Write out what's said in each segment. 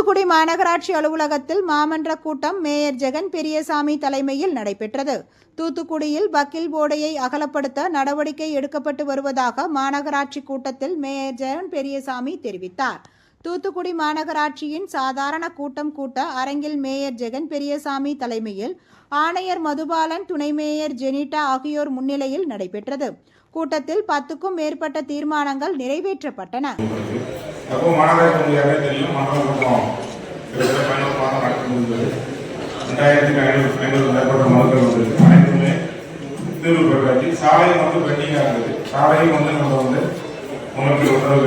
தூத்துக்குடி மாநகராட்சி அலுவலகத்தில் மாமன்ற கூட்டம் மேயர் ஜெகன் பெரியசாமி தலைமையில் நடைபெற்றது. தூத்துக்குடியில் வக்கீல் போர்டையை அகலப்படுத்த நடவடிக்கை எடுக்கப்பட்டு வருவதாக மாநகராட்சி கூட்டத்தில் மேயர் ஜெகன் பெரியசாமி தெரிவித்தார். தூத்துக்குடி மாநகராட்சியின் சாதாரண கூட்டம் கூட்ட அரங்கில் மேயர் ஜெகன் பெரியசாமி தலைமையில் ஆணையர் மதுபாலன் துணை மேயர் ஜெனிட்டா ஆகியோர் முன்னிலையில் நடைபெற்றது. கூட்டத்தில் பத்துக்கும் மேற்பட்ட தீர்மானங்கள் நிறைவேற்றப்பட்டன. அப்போ மாநகராட்சி ரெண்டாயிரத்தி சாலை வந்து பெண்டிங்காக இருந்தது சாலையும் வந்து நம்ம வந்து உங்களுக்கு உத்தரவு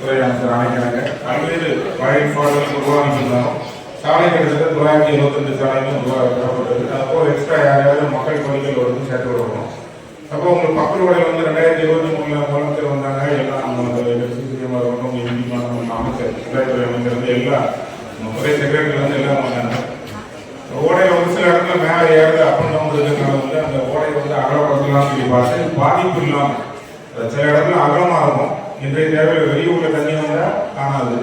துறை அமைச்சர் அணைக்கிறாங்க பல்வேறு வழிபாடுகள் உருவாக்கியிருந்தாலும் சாலை கிட்டத்தட்ட தொள்ளாயிரத்தி உருவாக்கப்பட்டது. அதுபோல் எக்ஸ்ட்ரா யாரையாவது மக்கள் பணிகள் வந்து சேர்த்து விடணும்? அப்புறம் உங்களுக்கு பக்கத்து உடைய வந்து ரெண்டாயிரத்தி இருபத்தி மூணுல முதலமைச்சர் வந்தாங்க எல்லாம் நம்ம சிசிஎம் இருக்கட்டும் எம்பி நம்ம அமைச்சர் துறை அமைச்சர் வந்து எல்லாம் நம்ம செக்ரட்டரி வந்து எல்லாம் வந்தாங்க. ஓடையில ஒரு சில இடத்துல மேலே ஏறுது அப் அண்ட் இருக்கிறதுனால வந்து அந்த ஓடையை வந்து அகலப்படுத்தலாம் சொல்லி பார்த்து பாதிப்பு இல்லாமல் சில இடத்துல அகலமாக இருக்கும். இன்றைய தேவையில் வெளியூரில் தண்ணி வந்தால் காணாது.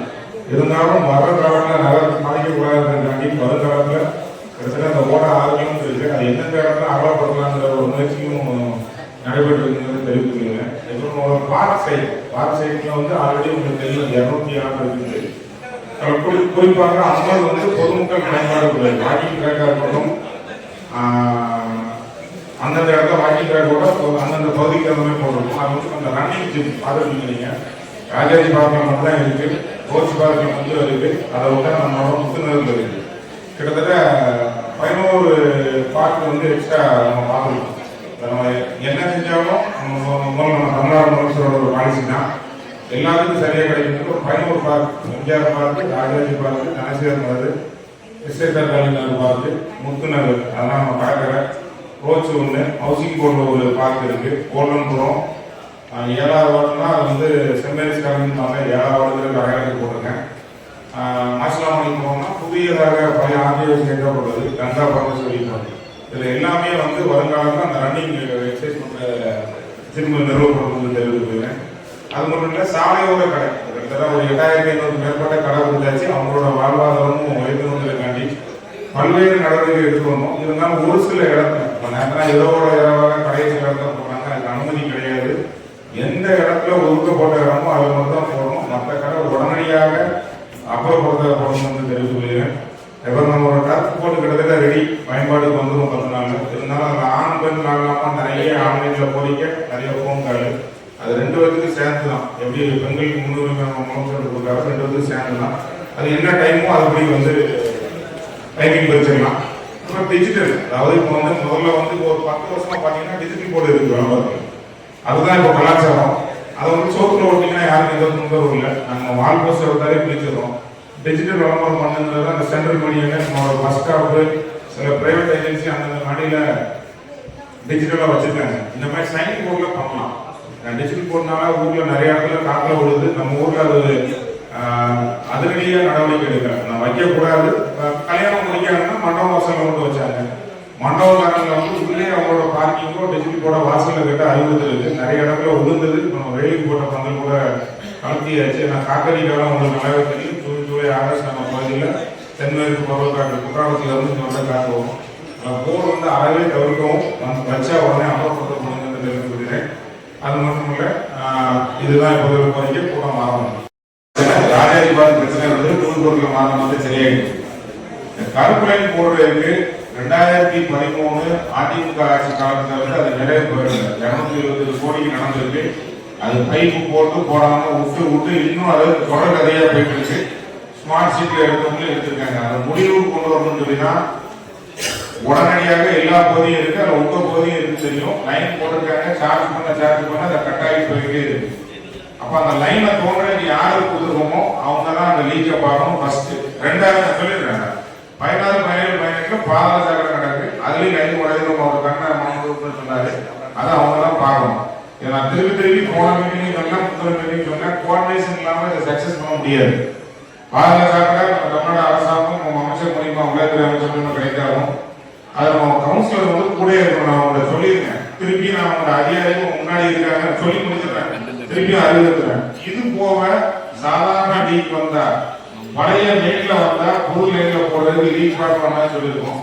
இருந்தாலும் வர காலத்துல நகரத்துக்கு பாதிக்கக்கூடாதுன்றதுக்காண்டி வருங்காலத்துல கிட்டத்தட்ட அந்த ஓட ஆரோக்கியம் இருக்கு அது எந்தெந்த இடத்துல அகலப்படுத்தலாங்கிற ஒரு முயற்சியும் நடைபெற்று இருக்கிறது தெரிவித்துக்கிறேன் இப்போ ஒரு பார்க் சைட் பார்க் வந்து ஆல்ரெடி உங்களுக்கு தெரியும் இரநூத்தி ஆறு இருக்குது குறிப்பாக அம்மர் வந்து பொதுமக்கள் பயன்பாடு உள்ளது வாக்கிங் ட்ராக்காக இருக்கட்டும் அந்தந்த இடத்துல வாக்கிங் ட்ராக் கூட அந்தந்த பகுதிக்கு அந்த மாதிரி போட்டிருக்கும் அது வந்து அந்த ரன்னிங் ஜிம் பார்த்துருக்கீங்க ராஜாஜி பார்க்கில் மட்டும் தான் இருக்கு. கோச் பார்க்கில் வந்து இருக்கு. அதை விட நம்மளோட முத்துநகரில் இருக்கு. கிட்டத்தட்ட பதினோரு பார்க் வந்து எக்ஸ்ட்ரா நம்ம பார்க்கணும். நம்ம என்ன செஞ்சாலும் நம்ம நம்ம தமிழ்நாடு முதலமைச்சரோட ஒரு எல்லாருக்கும் எல்லாத்துக்கும் சரியாக கிடைக்கும் ஒரு park MGR park Rajaji park Dhanasekar park SSR Kalaignar park Muthunagar அதெல்லாம் நம்ம பார்க்குற ரோச்சு ஒன்று ஹவுசிங் போர்டில் ஒரு பார்க் இருக்கு. கோலன்புரம் ஆஹ் ஏழாவது வார்டுனா அது வந்து செம்மேரிஸ் காலனிப்பாங்க ஏழாவது வார்டுக்கு அடையாளத்துக்கு போட்டிருக்கேன். மாசிலாமணி போனோம்னா புதியதாக பழைய ஆர்டிஓ சேர்க்கப்பட்டது கங்கா பரமேஸ்வரி பார்க் இதில் எல்லாமே வந்து வருங்காலத்தில் அந்த ரன்னிங் எக்ஸசைஸ் பண்ணுற திரும்ப நிறுவப்படும் தெரிவித்துக்கிறேன் அது மட்டும் இல்லை சாலையோர கடை. கிட்டத்தட்ட ஒரு எட்டாயிரத்தி ஐநூறு மேற்பட்ட கடை உண்டாச்சு அவங்களோட வாழ்வாதாரமும் உயர்த்தணுங்கிறதுக்காண்டி பல்வேறு நடவடிக்கை எடுத்து வந்தோம். இருந்தாலும் ஒரு சில இடத்துல இப்போ நேரத்தில் இரவோட இரவாக கடையை சில இடத்துல போடுறாங்க அதுக்கு அனுமதி கிடையாது. எந்த இடத்துல ஒதுக்கப்பட்ட இடமோ அதில் மட்டும் தான் போடணும். மற்ற கடை உடனடியாக அப்புறப்படுத்த போடணும்னு தெரிவித்து கொள்கிறேன் இப்போ நம்ம ஒரு போட்டு கிட்டத்தட்ட ரெடி பயன்பாடுக்கு வந்துடும் பத்து நாள் இருந்தாலும் அதில் ஆண் பெண் நாளாமா நிறைய ஆன்லைனில் கோரிக்கை நிறைய ஃபோன் கால் அது ரெண்டு பேருக்கு சேர்ந்து தான் எப்படி பெண்களுக்கு முன்னுரிமை முதலமைச்சர் கொடுக்குறாரு ரெண்டு பேருக்கு சேர்ந்து தான் அது என்ன டைமோ அதுபடி வந்து டைமிங் வச்சிடலாம் இப்போ டிஜிட்டல் அதாவது இப்போ வந்து முதல்ல வந்து ஒரு பத்து வருஷமா பார்த்தீங்கன்னா டிஜிட்டல் போர்டு இருக்கு விளம்பரத்தில் அதுதான் இப்போ கலாச்சாரம். அதை வந்து சோத்துல ஓட்டிங்கன்னா யாருக்கும் எந்த தொந்தரவு இல்லை நம்ம வால் போஸ்டர் வந்தாலே பிடிச்சிடுறோம் டிஜிட்டல் விளம்பரம் பண்ணுங்கிறது அந்த சென்ட்ரல் மணியில் நம்மளோட பஸ் ஸ்டாப்பு சில பிரைவேட் ஏஜென்சி அந்தந்த மாடியில் டிஜிட்டலாக வச்சுருக்காங்க. இந்த மாதிரி சைன் போர்டில் பண்ணலாம். டிஜிட்டல் போர்டுனால ஊரில் நிறைய இடத்துல காட்டில் விழுது. நம்ம ஊரில் அது ஆஹ், அதிரடியாக நடவடிக்கை எடுக்கிறேன் நான் வைக்கக்கூடாது கல்யாணம் முடிக்காதுன்னா மண்டபம் வாசலில் கொண்டு வச்சாங்க. மண்டபக்காரங்க வந்து உள்ளே அவங்களோட பார்க்கிங்கோ டிஜிட்டல் போட வாசலில் கிட்ட அறிவுறுத்தல் இருக்கு. நிறைய இடத்துல விழுந்தது. நம்ம வெயிலுக்கு போட்ட பந்தல் கூட கலத்தியாச்சு நான் காக்கடிக்காலம் உங்களுக்கு நல்லாவே தெரியும். ஜூன் ஜூலை ஆகஸ்ட் நம்ம பகுதியில் தென்மேற்கு பருவக்காற்று குற்றாலத்தில் இருந்து இங்கே வந்து காட்டுவோம் போர் வந்து அறவே தவிர்க்கவும். வச்சா உடனே அமல்படுத்தப்படுங்க முடியுங்கிறது தெரிவிக்கிறேன் அது மட்டும் இல்லை ஆஹ், இதுதான் இப்போ கோரிக்கை கூட்டம் மாறணும் ராஜாஜி பாத் பிரச்சனை வந்து தூத்துக்குடியில் மாதம் வந்து சரியாயிடுச்சு. கருப்பு லைன் போடுறதுக்கு ரெண்டாயிரத்தி பதிமூணு அதிமுக ஆட்சி காலத்துல வந்து அது நிறைய போயிருக்கு இருநூத்தி இருபது கோடிக்கு நடந்திருக்கு. அது பைப்பு போட்டு போடாம விட்டு விட்டு இன்னும் அது தொடர் கதையா போயிட்டு இருக்கு. ஸ்மார்ட் சிட்டில எடுத்தவங்களும் எடுத்திருக்காங்க. அந்த முடிவு கொண்டு வரணும்னு சொல்லினா உடனடியாக எல்லா பகுதியும் இருக்கு. அதில் உங்க பகுதியும் இருக்கு தெரியும். லைன் போட்டிருக்காங்க. சார்ஜ் பண்ண சார்ஜ் பண்ண அதை கட் ஆகி போயிட்டே இருக்கு. அப்ப அந்த லைனை தோன்றது யாருக்கு உதவுமோ அவங்க தான் அந்த லீக்கை பார்க்கணும். ஃபர்ஸ்ட் ரெண்டாவது நான் பதினாறு பதினேழு பதினெட்டுல பாதாள கிடக்கு அதுலயும் லைன் உடையணும் அவர் கண்ணை மாணவர்கள் சொன்னாரு. அதை அவங்க தான் பார்க்கணும். இதை நான் திருப்பி திருப்பி போன மீட்டிங் சொன்னேன் முதல் மீட்டிங் சொன்னேன் கோஆர்டினேஷன் இல்லாம இதை சக்சஸ் பண்ண முடியாது. பாதுகாப்பு நம்ம தமிழ்நாடு அரசாங்கம் நம்ம அமைச்சர் மூலியமா உலகத்துறை அமைச்சர் மூலியமா அதை நம்ம கவுன்சிலர் வந்து கூட இருக்கணும். நான் உங்களை சொல்லியிருக்கேன். திருப்பி நான் உங்க அதிகாரிகள் முன்னாடி இருக்காங்க சொல்லி முடிச்சிடுறேன். திருப்பி அறிவுறுத்துறேன். இது போக சாதாரண டீக் வந்தா பழைய மெயின்ல வந்தா புது லைன்ல போடுறதுக்கு ரீச் பேக் சொல்லியிருக்கோம்.